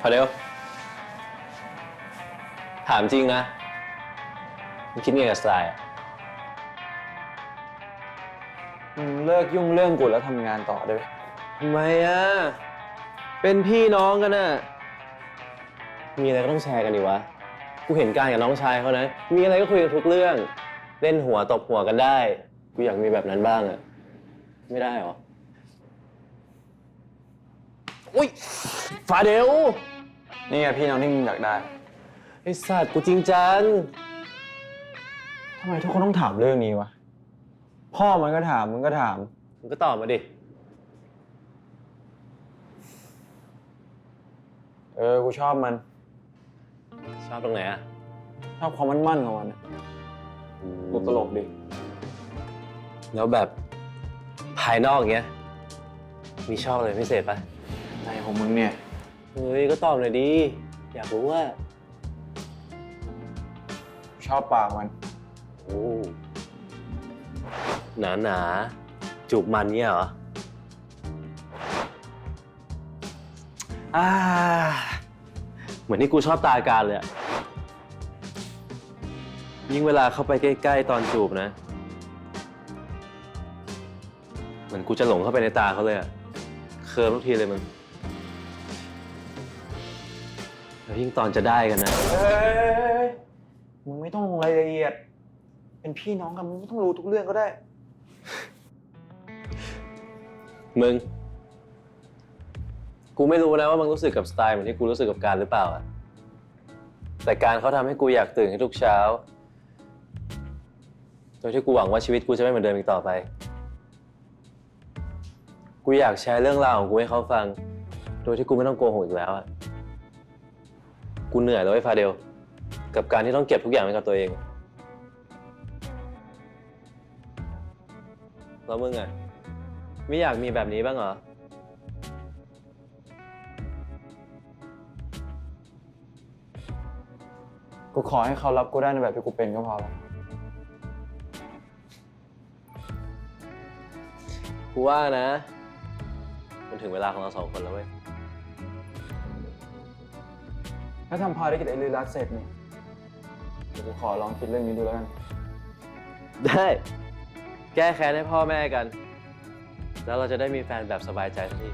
พอเร็ว ถามจริงนะมึงคิดไงกับสไตล์อะมึงเลิกยุ่งเรื่องกูแล้วทำงานต่อได้ไหมทำไมอะ เป็นพี่น้องกันน่ะ มีอะไรก็ต้องแชร์กันดิวะ กูเห็นการกับน้องชายเขานะ มีอะไรก็คุยกันทุกเรื่อง เล่นหัวตบหัวกันได้ กูอยากมีแบบนั้นบ้างอะไม่ได้เหรอ อุ้ยฟาเดลนี่ไงพี่น้องที่มึงอยากได้ ไอสัตว์กูจริงจังทำไมทุกคนต้องถามเรื่องนี้วะ พ่อมันก็ถาม มึงก็ถาม มึงก็ตอบมาดิ เออ กูชอบมัน ชอบตรงไหนอะชอบความมั่นๆของมันอะกูตลกดิ แล้วแบบภายนอกเงี้ย มีชอบอะไรพิเศษปะ อะไรของมึงเนี่ย เฮ้ย ก็ตอบหน่อยดิอยากรู้ว่า ชอบปากมัน โอ้หนาหนาๆจูบมันเนี่ยเหรอ อ่า เหมือนที่กูชอบตาการเลยอะยิ่งเวลาเข้าไปใกล้ ๆ ตอนจูบนะ เหมือนกูจะหลงเข้าไปในตาเขาเลยอะเคิร์มทุกทีเลยมึง แล้วยิ่งตอนจะได้กันนะ เฮ้ยมึงไม่ต้องลงรายละเอียด เป็นพี่น้องกันมึงไม่ต้องรู้ทุกเรื่องก็ได้ มึง กูไม่รู้นะว่ามึงรู้สึกกับสไตล์เหมือนที่กูรู้สึกกับการหรือเปล่าอะแต่การเขาทำให้กูอยากตื่นให้ทุกเช้า โดยที่กูหวังว่าชีวิตกูจะไม่เหมือนเดิมอีกต่อไป กูอยากแชร์เรื่องราวของกูให้เขาฟัง โดยที่กูไม่ต้องโกหกอีกแล้วอะ กูเหนื่อยแล้วไอ้ฟาเดล กับการที่ต้องเก็บทุกอย่างไว้กับตัวเอง แล้วมึงอะไม่อยากมีแบบนี้บ้างเหรอ กูขอให้เขารับกูได้ในแบบที่กูเป็นก็พอแล้วกูว่านะ มันถึงเวลาของเราสองคนแล้วเว้ย ถ้าทำภารกิจไอ้ลือรัดเสร็จเนี่ยเดี๋ยวกูขอลองคิดเรื่องนี้ดูแล้วกัน ได้ แก้แค้นให้พ่อแม่กัน แล้วเราจะได้มีแฟนแบบสบายใจสักที